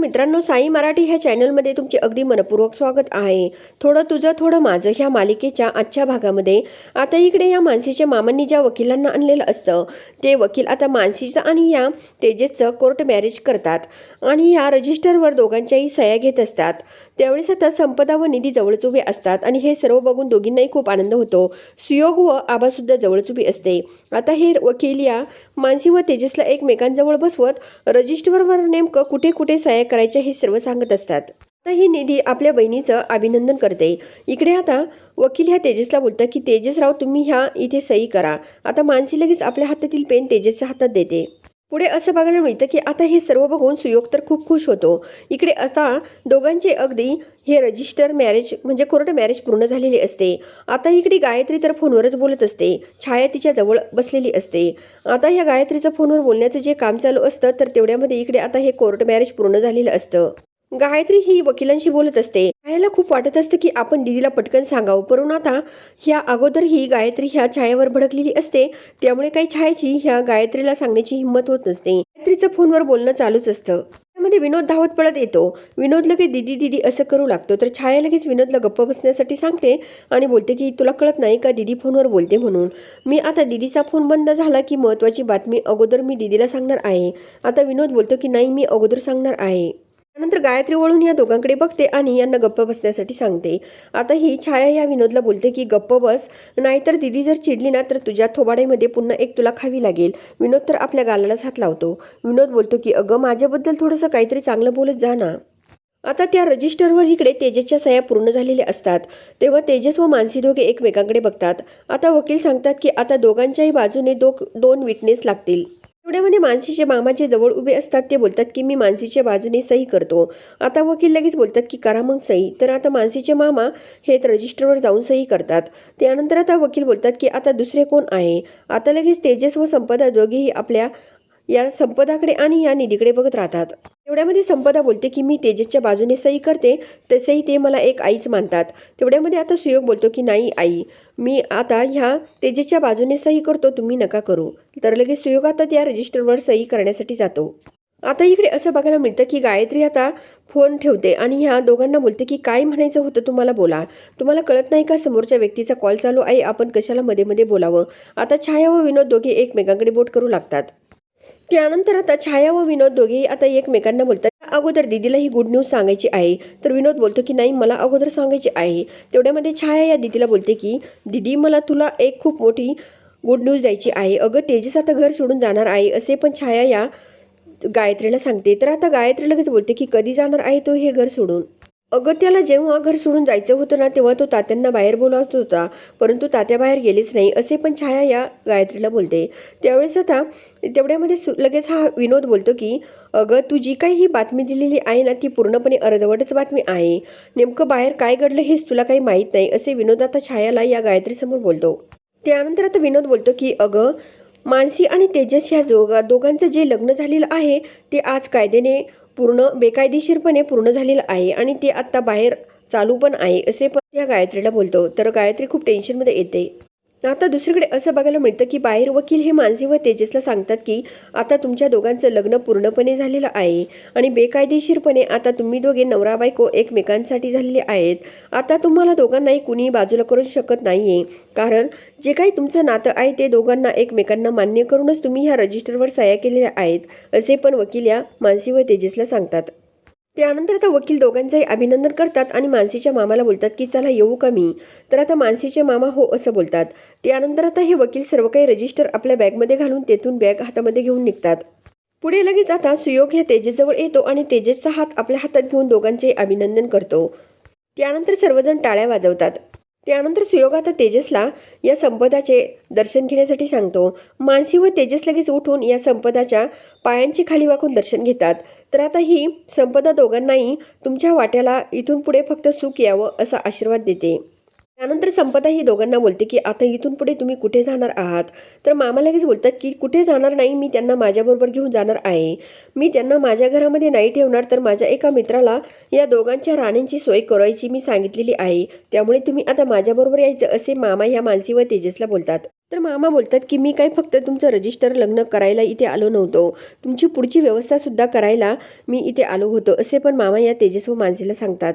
मित्रांनो साई मराठी ह्या चॅनलमध्ये तुमचे अगदी मनपूर्वक स्वागत आहे. थोडं तुझं थोडं माझं ह्या मालिकेच्या आजच्या भागामध्ये. आता इकडे या मानसीच्या मामांनी ज्या वकिलांना आणलेलं असतं ते वकील आता मानसीचं आणि या तेजेसचं कोर्ट मॅरेज करतात आणि या रजिस्टरवर दोघांच्याही सह्या घेत असतात. त्यावेळेस आता संपदा व निधी जवळच उभे असतात आणि हे सर्व बघून दोघींनाही खूप आनंद होतो. सुयोग व आबासुद्धा जवळच उभी असते. आता हे वकील या मानसी व तेजसला एकमेकांजवळ बसवत रजिस्टरवर नेमकं कुठे कुठे सहाय्य करायचे हे सर्व सांगत असतात. आता ही निधी आपल्या बहिणीचं अभिनंदन करते. इकडे आता वकील ह्या तेजसला बोलतात की तेजसराव तुम्ही ह्या इथे सही करा. आता मानसी लगेच आपल्या हातातील पेन तेजसच्या हातात देते. पुढे असं बघायला मिळतं की आता हे सर्व बघून सुयोग तर खूप खुश होतो. इकडे आता दोघांचे अगदी हे रजिस्टर मॅरेज म्हणजे कोर्ट मॅरेज पूर्ण झालेले असते. आता इकडे गायत्री तर फोनवरच बोलत असते. छाया तिच्या जवळ बसलेली असते. आता ह्या गायत्रीचं फोनवर बोलण्याचं जे काम चालू असतं तर तेवढ्यामध्ये इकडे आता हे कोर्ट मॅरेज पूर्ण झालेलं असतं. गायत्री ही वकिलांशी बोलत असते. छायाला खूप वाटत असतं की आपण दिदीला पटकन सांगावं. परंतु आता ह्या अगोदर ही गायत्री ह्या छायावर भडकलेली असते. त्यामुळे काही छायाची ह्या गायत्रीला सांगण्याची हिंमत होत नसते. गायत्रीचं फोनवर बोलणं चालूच असतं. त्यामध्ये विनोद धावत पडत येतो. विनोद लगेच दिदी दिदी असं करू लागतो. तर छाया लगेच विनोदला गप्प बसण्यासाठी सांगते आणि बोलते की तुला कळत नाही का दिदी फोनवर बोलते म्हणून? मी आता दिदीचा फोन बंद झाला की महत्त्वाची बातमी अगोदर मी दिदीला सांगणार आहे. आता विनोद बोलतो की नाही मी अगोदर सांगणार आहे. त्यानंतर गायत्री वळून या दोघांकडे बघते आणि यांना गप्प बसण्यासाठी सांगते. आता ही छाया या विनोदला बोलते की गप्प बस. नाहीतर दिदी जर चिडली ना तर तुझ्या थोबाड्यामध्ये पुन्हा एक तुला खावी लागेल. विनोद तर आपल्या गालालाच हात लावतो. विनोद बोलतो की अगं माझ्याबद्दल थोडंसं काहीतरी चांगलं बोलत जा ना. आता त्या रजिस्टरवर इकडे तेजसच्या सह्या पूर्ण झालेल्या असतात. तेव्हा तेजस व मानसी दोघे एकमेकांकडे बघतात. आता वकील सांगतात की आता दोघांच्याही बाजूने दो दोन विटनेस लागतील. पुण्यामध्ये मानसीचे मामाचे जवळ उभे असतात ते बोलतात की मी मानसीच्या बाजूने सही करतो. आता वकील लगेच बोलतात की करा मग सही. तर आता मानसीचे मामा हे रजिस्टरवर जाऊन सही करतात. त्यानंतर आता वकील बोलतात की आता दुसरे कोण आहे? आता लगेच तेजस व संपदा दोघेही आपल्या या संपदाकडे आणि या निधीकडे बघत राहतात. तेवढ्यामध्ये संपदा बोलते की मी तेजसच्या बाजूने सही करते तसेही ते मला एक आईच मानतात. तेवढ्यामध्ये आता सुयोग बोलतो की नाही आई मी आता ह्या तेजसच्या बाजूने सही करतो तुम्ही नका करू. तर लगेच सुयोग आता त्या रजिस्टरवर सही करण्यासाठी जातो. आता इकडे असं बघायला मिळतं की गायत्री आता फोन ठेवते आणि ह्या दोघांना बोलते की काय म्हणायचं होतं तुम्हाला बोला. तुम्हाला कळत नाही का समोरच्या व्यक्तीचा कॉल चालू आहे? आपण कशाला मध्ये मध्ये बोलावं? आता छाया व विनोद दोघे एकमेकांकडे बोट करू लागतात. त्यानंतर आता छाया व विनोद दोघेही आता एकमेकांना बोलतात. अगोदर दिदीला ही गुड न्यूज सांगायची आहे. तर विनोद बोलतो की नाही मला अगोदर सांगायची आहे. तेवढ्यामध्ये छाया या दिदीला बोलते की दिदी मला तुला एक खूप मोठी गुड न्यूज द्यायची आहे. अगं तेजस आता घर सोडून जाणार आहे असे पण छाया या गायत्रीला सांगते. तर आता गायत्री लगेच बोलते की कधी जाणार आहे तो हे घर सोडून? अगं त्याला जेव्हा घर सोडून जायचं होतं ना तेव्हा तो तात्यांना बाहेर बोलावत होता. परंतु तात्या बाहेर गेलेच नाही असे पण छाया या गायत्रीला बोलते. त्यावेळेस आता तेवढ्यामध्ये सु लगेच हा विनोद बोलतो की अगं तू जी काही ही बातमी दिलेली आहे ना ती पूर्णपणे अर्धवटच बातमी आहे. नेमकं बाहेर काय घडलं हेच तुला काही माहीत नाही असे विनोद आता छायाला या गायत्रीसमोर बोलतो. त्यानंतर आता विनोद बोलतो की अगं मानसी आणि तेजस ह्या दोघा दोघांचं जे लग्न झालेलं आहे ते आज कायद्याने पूर्ण बेकायदेशीरपणे पूर्ण झालेलं आहे आणि ते आत्ता बाहेर चालू पण आहे असे पण या गायत्रीला बोलतो. तर गायत्री खूप टेन्शनमध्ये येते. आता दुसरीकडे असं बघायला मिळतं की बाहेर वकील हे मानसी व तेजसला सांगतात की आता तुमच्या दोघांचं लग्न पूर्णपणे झालेलं आहे आणि बेकायदेशीरपणे आता तुम्ही दोघे नवरा बायको एकमेकांसाठी झालेले आहेत. आता तुम्हाला दोघांनाही कुणी बाजूला करू शकत नाही आहे कारण जे काही तुमचं नातं आहे ते दोघांना एकमेकांना मान्य करूनच तुम्ही ह्या रजिस्टरवर सह्या केलेल्या आहेत असे पण वकील या मानसी व तेजसला सांगतात. त्यानंतर आता वकील दोघांचंही अभिनंदन करतात आणि मानसीच्या मामाला बोलतात की चला येऊ का मी? तर आता मानसीचे मामा हो असं बोलतात. त्यानंतर आता हे वकील सर्व काही रजिस्टर आपल्या बॅगमध्ये घालून तेथून बॅग हातामध्ये घेऊन निघतात. पुढे लगेच आता सुयोग ह्या तेजेजवळ येतो आणि तेजेसचा हात आपल्या हातात घेऊन दोघांचे अभिनंदन करतो. त्यानंतर सर्वजण टाळ्या वाजवतात. त्यानंतर सुयोग आता तेजसला या संपदाचे दर्शन घेण्यासाठी सांगतो. मानसी व तेजस लगेच उठून या संपदाच्या पायांची खाली वाकून दर्शन घेतात. तर आता ही संपदा दोघांनाही तुमच्या वाट्याला इथून पुढे फक्त सुख यावं असा आशीर्वाद देते. त्यानंतर संपदा ही दोघांना बोलते की आता इथून पुढे तुम्ही कुठे जाणार आहात? तर मामा लगेच बोलतात की कुठे जाणार नाही मी त्यांना माझ्याबरोबर घेऊन जाणार आहे. मी त्यांना माझ्या घरामध्ये नाही ठेवणार तर माझ्या एका मित्राला या दोघांच्या राण्यांची सोय करायची मी सांगितलेली आहे. त्यामुळे तुम्ही आता माझ्याबरोबर यायचं असे मामा ह्या मानसी व तेजसला बोलतात. तर मामा बोलतात की मी काय फक्त तुमचं रजिस्टर लग्न करायला इथे आलो नव्हतो. तुमची पुढची व्यवस्थासुद्धा करायला मी इथे आलो होतो असे पण मामा या तेजस व मानसीला सांगतात.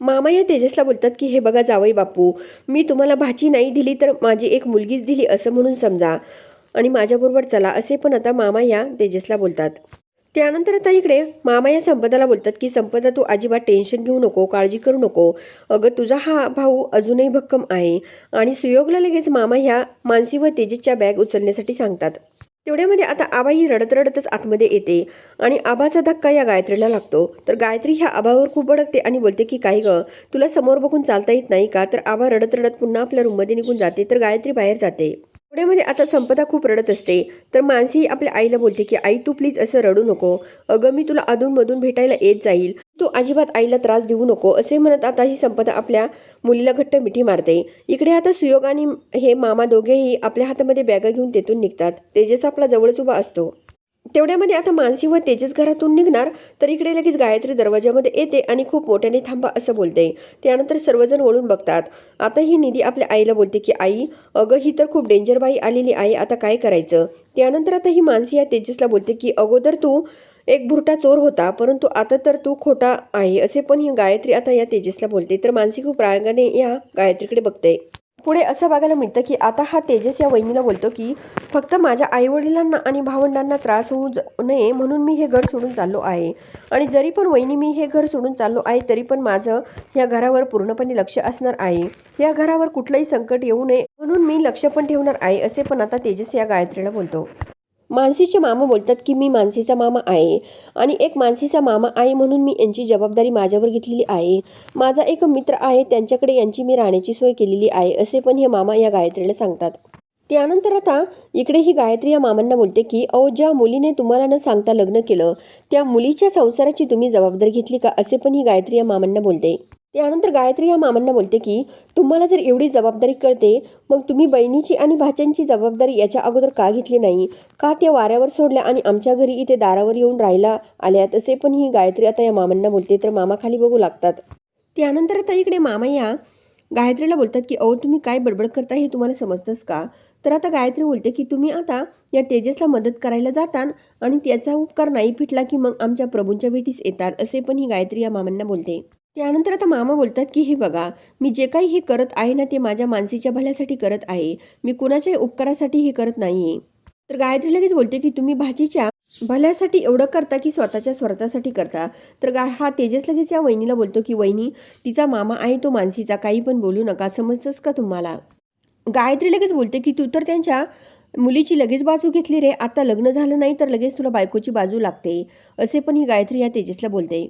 मामा या तेजसला बोलतात की हे बघा जावई बापू मी तुम्हाला भाची नाही दिली तर माझी एक मुलगीच दिली असं म्हणून समजा. आणि माझ्याबरोबर चला असे पण आता मामा या तेजसला बोलतात. त्यानंतर आता इकडे मामा या संपदाला बोलतात की संपदा तू अजिबात टेन्शन घेऊ नको काळजी करू नको. अगं तुझा हा भाऊ अजूनही भक्कम आहे. आणि सुयोगला लगेच मामा ह्या मानसी व तेजसच्या बॅग उचलण्यासाठी सांगतात. तेवढ्यामध्ये आता आबा रडत रडतच आतमध्ये येते आणि आबाचा धक्का या गायत्रीला लागतो. तर गायत्री ह्या आबावर खूप भडकते आणि बोलते की काय गं तुला समोर बघून चालता येत नाही का? तर आबा रडत रडत पुन्हा आपल्या रूममध्ये निघून जाते तर गायत्री बाहेर जाते. पुण्यामध्ये आता संपदा खूप रडत असते. तर मानसी आपल्या आईला बोलते की आई तू प्लीज असं रडू नको. अगं मी तुला अधूनमधून भेटायला येत जाईल. तू अजिबात आईला त्रास देऊ नको असे म्हणत आता ही संपदा आपल्या मुलीला घट्ट मिठी मारते. इकडे आता सुयोग आणि हे मामा दोघेही आपल्या हातामध्ये बॅगा घेऊन तेथून निघतात. तेजस आपला जवळच उभा असतो. तेवढ्यामध्ये आता मानसी व तेजस घरातून निघणार तर इकडे लगेच गायत्री दरवाजामध्ये येते आणि खूप मोठ्याने थांबा असं बोलते. त्यानंतर सर्वजण वळून बघतात. आता ही निधी आपल्या आईला बोलते की आई अगं ही तर खूप डेंजर बाई आलेली आहे आता काय करायचं? त्यानंतर आता ही मानसी या तेजसला बोलते की अगोदर तू एक भुरटा चोर होता परंतु आता तर तू खोटा आहे असे पण ही गायत्री आता या तेजसला बोलते. तर मानसी खूप रागाने या गायत्रीकडे बघते. पुढे असं बघायला मिळतं की आता हा तेजस या वहिनीला बोलतो की फक्त माझ्या आईवडिलांना आणि भावंडांना त्रास होऊ नये म्हणून मी हे घर सोडून चाललो आहे. आणि जरी पण वहिनी मी हे घर सोडून चाललो आहे तरी पण माझं या घरावर पूर्णपणे लक्ष असणार आहे. या घरावर कुठलंही संकट येऊ नये म्हणून मी लक्ष पण ठेवणार आहे असे पण आता तेजस या गायत्रीला बोलतो. मानसीचे मामा बोलतात की मी मानसीचा मामा आहे आणि एक मानसीचा मामा आहे म्हणून मी यांची जबाबदारी माझ्यावर घेतलेली आहे. माझा एक मित्र आहे त्यांच्याकडे यांची मी राहण्याची सोय केलेली आहे असे पण हे मामा या गायत्रीला सांगतात. त्यानंतर आता इकडे ही गायत्री या मामांना बोलते की अहो ज्या मुलीने तुम्हाला न सांगता लग्न केलं त्या मुलीच्या संसाराची तुम्ही जबाबदारी घेतली का? असे पण ही गायत्री या मामांना बोलते. त्यानंतर गायत्री या मामांना बोलते की तुम्हाला जर एवढी जबाबदारी कळते मग तुम्ही बहिणीची आणि भाच्यांची जबाबदारी याच्या अगोदर का घेतली नाही? का त्या वाऱ्यावर सोडल्या आणि आमच्या घरी इथे दारावर येऊन राहायला आल्या तसे पण ही गायत्री आता या मामांना बोलते तर मामा खाली बघू लागतात. त्यानंतर आता इकडे मामा या गायत्रीला बोलतात की अहो तुम्ही काय बडबड करता हे तुम्हाला समजतंच का? तर आता गायत्री बोलते की तुम्ही आता या तेजसला मदत करायला जातान आणि त्याचा उपकार नाही फिटला की मग आमच्या प्रभूंच्या भेटीस येतात असे पण ही गायत्री या मामांना बोलते. त्यानंतर आता मामा बोलतात की हे बघा मी जे काही हे करत आहे ना ते माझ्या मानसीच्या भल्यासाठी करत आहे. मी कुणाच्याही उपकारासाठी हे करत नाही आहे तर गायत्री लगेच बोलते की तुम्ही भाजीच्या भल्यासाठी एवढं करता की स्वतःच्या स्वार्थासाठी करता? तर गा हा तेजस लगेच या वहिनीला बोलतो की वहिनी तिचा मामा आहे तो मानसीचा. काही पण बोलू नका. समजतंच का तुम्हाला? गायत्री लगेच बोलते की तू तर त्यांच्या मुलीची लगेच बाजू घेतली रे. आता लग्न झालं नाही तर लगेच तुला बायकोची बाजू लागते. असे पण ही गायत्री या तेजसला बोलते.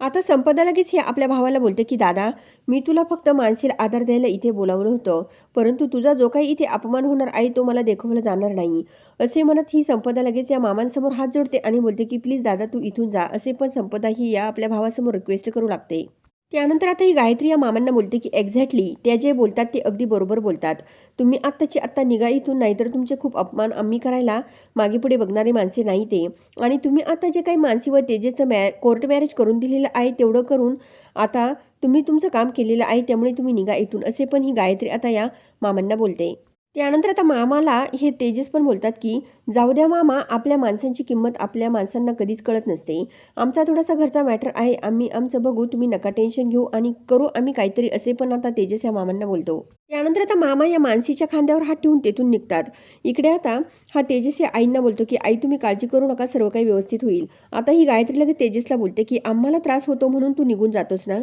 आता संपदा लगेच हे आपल्या भावाला बोलते की दादा मी तुला फक्त मानसीला आधार द्यायला इथे बोलावलं होतं परंतु तुझा जो काही इथे अपमान होणार आहे तो मला देखवला जाणार नाही. असे म्हणत ही संपदा लगेच या मामांसमोर हात जोडते आणि बोलते की प्लीज दादा तू इथून जा. असे पण संपदा ही या आपल्या भावासमोर रिक्वेस्ट करू लागते. त्यानंतर आता ही गायत्री या मामांना बोलते की एक्झॅक्टली त्या जे बोलतात ते अगदी बरोबर बोलतात. तुम्ही आत्ताची आत्ता निगा इथून नाहीतर तुमचे खूप अपमान आम्ही करायला मागे पुढे बघणारे माणसे नाही ते आणि तुम्ही आता जे काही मानसी व तेजेचं मॅ कोर्ट मॅरेज करून दिलेलं आहे तेवढं करून आता तुम्ही तुमचं काम केलेलं आहे त्यामुळे तुम्ही निगा इथून. असे पण ही गायत्री आता या मामांना बोलते. त्यानंतर आता मामाला हे तेजस पण बोलतात की जाऊ द्या मामा आपल्या माणसांची किंमत आपल्या माणसांना कधीच कळत नसते. आमचा थोडासा घरचा मॅटर आहे. आम्ही आमचं बघू तुम्ही नका टेन्शन घेऊ आणि करू आम्ही काहीतरी. असे पण आता तेजस या मामांना बोलतो. त्यानंतर आता मामा या मानसीच्या खांद्यावर हात ठेवून तेथून निघतात. इकडे आता हा तेजस या आईंना बोलतो की आई तुम्ही काळजी करू नका सर्व काही व्यवस्थित होईल. आता ही गायत्री लगेच तेजसला बोलते की आम्हाला त्रास होतो म्हणून तू निघून जातोस ना?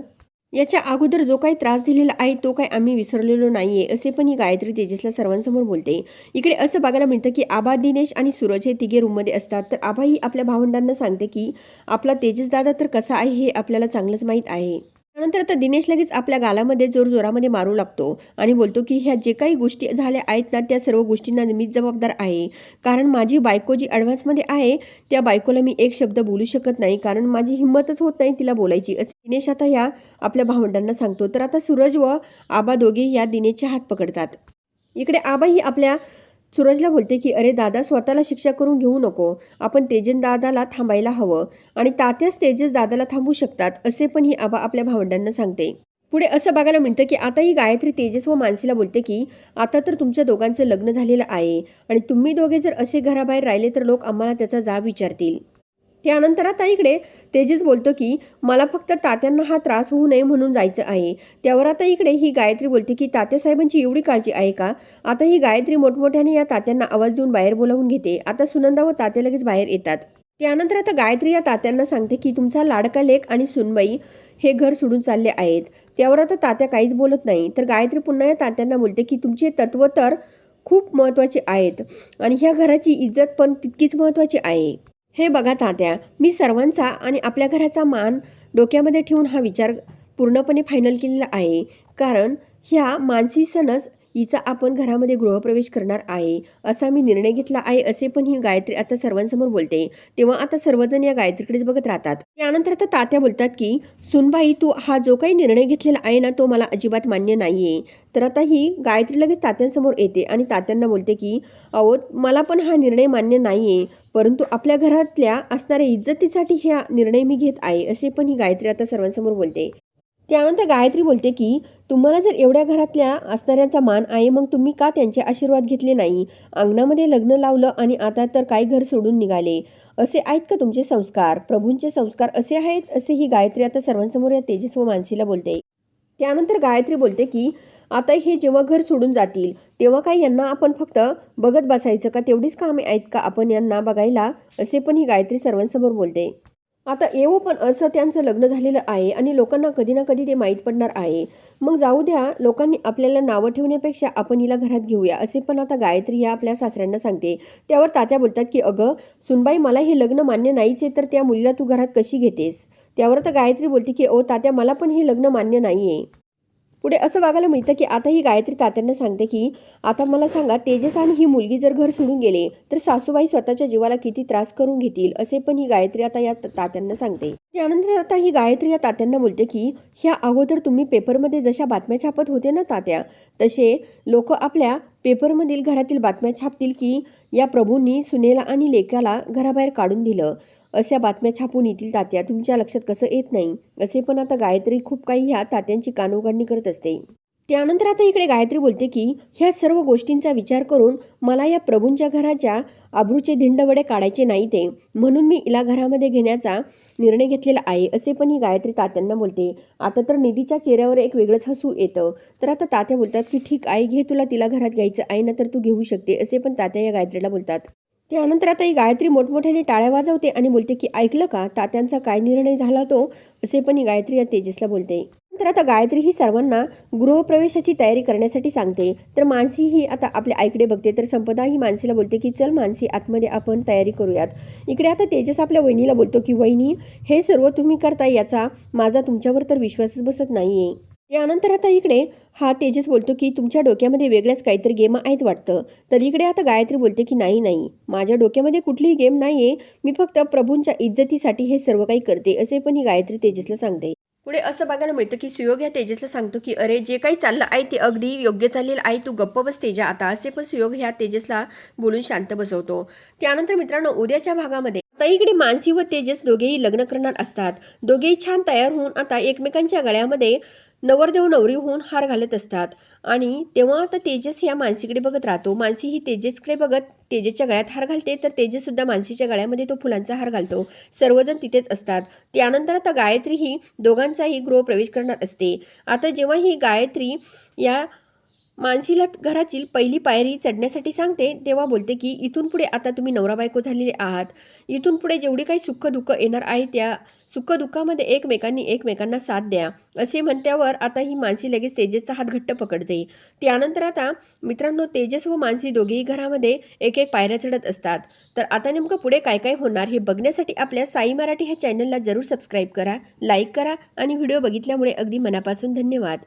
याच्या अगोदर जो काही त्रास दिलेला आहे तो काही आम्ही विसरलेलो नाहीये असे पण ही गायत्री तेजसला सर्वांसमोर बोलते. इकडे असं बघायला मिळतं की आबा दिनेश आणि सूरज हे तिघे रूममध्ये असतात. तर आबा ही आपल्या भावंडांना सांगते की आपला तेजस दादा तर कसा आहे हे आपल्याला चांगलंच माहीत आहे. त्यानंतर आता दिनेश लगेच आपल्या गालामध्ये जोर जोरामध्ये मारू लागतो आणि बोलतो की ह्या जे काही गोष्टी झाल्या आहेत ना त्या सर्व गोष्टींना मीच जबाबदार आहे. कारण माझी बायको जी ॲडव्हान्समध्ये आहे त्या बायकोला मी एक शब्द बोलू शकत नाही. कारण माझी हिंमतच होत नाही तिला बोलायची. असं दिनेश आता ह्या आपल्या भावंडांना सांगतो. तर आता सूरज व आबा दोघे या दिनेशचे हात पकडतात. इकडे आबा ही आपल्या सूरजला बोलते की अरे दादा स्वतःला शिक्षा करून घेऊ नको. आपण तेजन दादाला थांबायला हवं आणि तात्याच तेजस दादाला थांबू शकतात असे पण ही आबा आपल्या भावंडांना सांगते. पुढे असं बघायला मिळतं की आता ही गायत्री तेजस व मानसीला बोलते की आता तर तुमच्या दोघांचं लग्न झालेलं आहे आणि तुम्ही दोघे जर असे घराबाहेर राहिले तर लोक आम्हाला त्याचा जाब विचारतील. त्यानंतर आता इकडे तेजस बोलतो की मला फक्त तात्यांना हा त्रास होऊ नये म्हणून जायचं आहे. त्यावर आता इकडे ही गायत्री बोलते की तात्यासाहेबांची एवढी काळजी आहे का? आता ही गायत्री मोठमोठ्याने या तात्यांना आवाज देऊन बाहेर बोलावून घेते. आता सुनंदा व तात्या लगेच बाहेर येतात. त्यानंतर आता गायत्री या तात्यांना सांगते की तुमचा लाडका लेख आणि सुनबाई हे घर सोडून चालले आहेत. त्यावर आता तात्या काहीच बोलत नाही. तर गायत्री पुन्हा या तात्यांना बोलते की तुमचे तत्व तर खूप महत्त्वाचे आहेत आणि ह्या घराची इज्जत पण तितकीच महत्त्वाची आहे. हे बघा तात्या मी सर्वांचा आणि आपल्या घराचा मान डोक्यामध्ये ठेवून हा विचार पूर्णपणे फायनल केलेला आहे. कारण ह्या मानसी सणच हिचा आपण घरामध्ये गृहप्रवेश करणार आहे असा मी निर्णय घेतला आहे असे पण ही गायत्री आता सर्वांसमोर बोलते. तेव्हा आता सर्वजण या गायत्रीकडेच बघत राहतात. त्यानंतर आता तात्या बोलतात की सुनबाई तू हा जो काही निर्णय घेतलेला आहे ना तो मला अजिबात मान्य नाहीये. तर आता ही गायत्री लगेच तात्यांसमोर येते आणि तात्यांना बोलते की अहो मला पण हा निर्णय मान्य नाहीये परंतु आपल्या घरातल्या असणाऱ्या इज्जतीसाठी हा निर्णय मी घेत आहे असे पण ही गायत्री आता सर्वांसमोर बोलते. त्यानंतर गायत्री बोलते की तुम्हाला जर एवढ्या घरातल्या असणाऱ्यांचा मान आहे मग तुम्ही का त्यांचे आशीर्वाद घेतले नाही? अंगणामध्ये लग्न लावलं आणि आता तर काय घर सोडून निघाले. असे आहेत का तुमचे संस्कार? प्रभूंचे संस्कार असे आहेत? असे ही गायत्री आता सर्वांसमोर या तेजस्व मानसीला बोलते. त्यानंतर गायत्री बोलते की आता हे जेव्हा घर सोडून जातील तेव्हा काय यांना आपण फक्त बघत बसायचं का? तेवढीच कामे आहेत का? आपण यांना बघायला? असे पण ही गायत्री सर्वांसमोर बोलते. आता येवो पण असं त्यांचं लग्न झालेलं आहे आणि लोकांना कधी ना कधी ते माहीत पडणार आहे. मग जाऊ द्या लोकांनी आपल्याला नावं ठेवण्यापेक्षा आपण हिला घरात घेऊया असे पण आता गायत्री या आपल्या सासऱ्यांना सांगते. त्यावर तात्या बोलतात की अगं सुनबाई मला हे लग्न मान्य नाहीच आहे तर त्या मुलीला तू घरात कशी घेतेस? त्यावर आता गायत्री बोलते की ओ तात्या मला पण हे लग्न मान्य नाही आहे पुढे असं बघायला मिळतं की आता ही गायत्री तात्यांना सांगते की आता मला सांगा तेजस आणि ही मुलगी जर घर सोडून गेले तर सासूबाई स्वतःच्या जीवाला किती त्रास करून घेतील? असे पण ही गायत्री आता या तात्यांना सांगते. त्यानंतर आता ही गायत्री या तात्यांना बोलते की ह्या अगोदर तुम्ही पेपरमध्ये जशा बातम्या छापत होते ना तात्या तसे लोक आपल्या पेपरमधील घरातील बातम्या छापतील की या प्रभूंनी सुनेला आणि लेकाला घराबाहेर काढून दिलं. अशा बातम्या छापून येतील तात्या. तुमच्या लक्षात कसं येत नाही? असे पण आता गायत्री खूप काही ह्या तात्यांची कानोगाडणी करत असते. त्यानंतर आता इकडे गायत्री बोलते की ह्या सर्व गोष्टींचा विचार करून मला या प्रभूंच्या घराच्या आबरूचे धिंडवडे काढायचे नाही ते. म्हणून मी इला घरामध्ये घेण्याचा निर्णय घेतलेला आहे असे पण ही गायत्री तात्यांना बोलते. आता तर निधीच्या चेहऱ्यावर एक वेगळंच हसू येतं. तर आता तात्या बोलतात की ठीक आहे घे तुला तिला घरात घ्यायचं आहे ना तर तू घेऊ शकते असे पण तात्या या गायत्रीला बोलतात. त्यानंतर आता ही गायत्री मोठमोठ्याने टाळ्या वाजवते आणि बोलते की ऐकलं का? तात्यांचा काय निर्णय झाला तो? असे पण ही गायत्री या तेजसला बोलते. नंतर आता गायत्री ही सर्वांना गृहप्रवेशाची तयारी करण्यासाठी सांगते. तर मानसी ही आता आपल्या आईकडे बघते. तर संपदा ही मानसीला बोलते की चल मानसी आतमध्ये आपण तयारी करूयात. इकडे आता तेजस आपल्या वहिनीला बोलतो की वहिनी हे सर्व तुम्ही करता याचा माझा तुमच्यावर तर विश्वासच बसत नाहीये. त्यानंतर आता इकडे हा तेजस बोलतो की तुमच्या डोक्यामध्ये वेगळ्याच काहीतरी गेम आहेत वाटतं. तर इकडे आता गायत्री बोलते की नाही नाही. माझ्या डोक्यामध्ये कुठलीही गेम नाही आहे मी फक्त प्रभूंच्या इज्जतीसाठी हे सर्व काही करते असे पण ही गायत्री तेजसला सांगते. पुढे असं बघायला मिळतं की सुयोग या तेजसला सांगतो की अरे जे काही चाललं आहे ते अगदी योग्य चाललेलं आहे. तू गप्प बस तेजा आता असे पण सुयोग ह्या तेजसला बोलून शांत बसवतो. त्यानंतर मित्रांनो उद्याच्या भागामध्ये आता इकडे मानसी व तेजस दोघेही लग्न करणार असतात. दोघेही छान तयार होऊन आता एकमेकांच्या गळ्यामध्ये नवरदेव नवरी होऊन हार घालत असतात. आणि तेव्हा आता तेजस या मानसीकडे बघत राहतो. मानसी ही तेजसकडे बघत तेजसच्या गळ्यात हार घालते. तर तेजससुद्धा मानसीच्या गळ्यामध्ये तो फुलांचा हार घालतो. सर्वजण तिथेच असतात. त्यानंतर आता गायत्री ही दोघांचाही गृहप्रवेश करणार असते. आता जेव्हा ही गायत्री या मानसीला घरातील पहिली पायरी चढण्यासाठी सांगते तेव्हा बोलते की इथून पुढे आता तुम्ही नवरा बायको झालेले आहात. इथून पुढे जेवढी काही सुखदुःख येणार आहे त्या सुख दुःखामध्ये एकमेकांनी एकमेकांना साथ द्या. असे म्हणत्यावर आता ही मानसी लगेच तेजसचा हात घट्ट पकडते. त्यानंतर आता मित्रांनो तेजस व मानसी दोघेही घरामध्ये एक एक पायऱ्या चढत असतात. तर आता नेमकं पुढे काय काय होणार हे बघण्यासाठी आपल्या साई मराठी ह्या चॅनलला जरूर सबस्क्राईब करा लाईक करा आणि व्हिडिओ बघितल्यामुळे अगदी मनापासून धन्यवाद.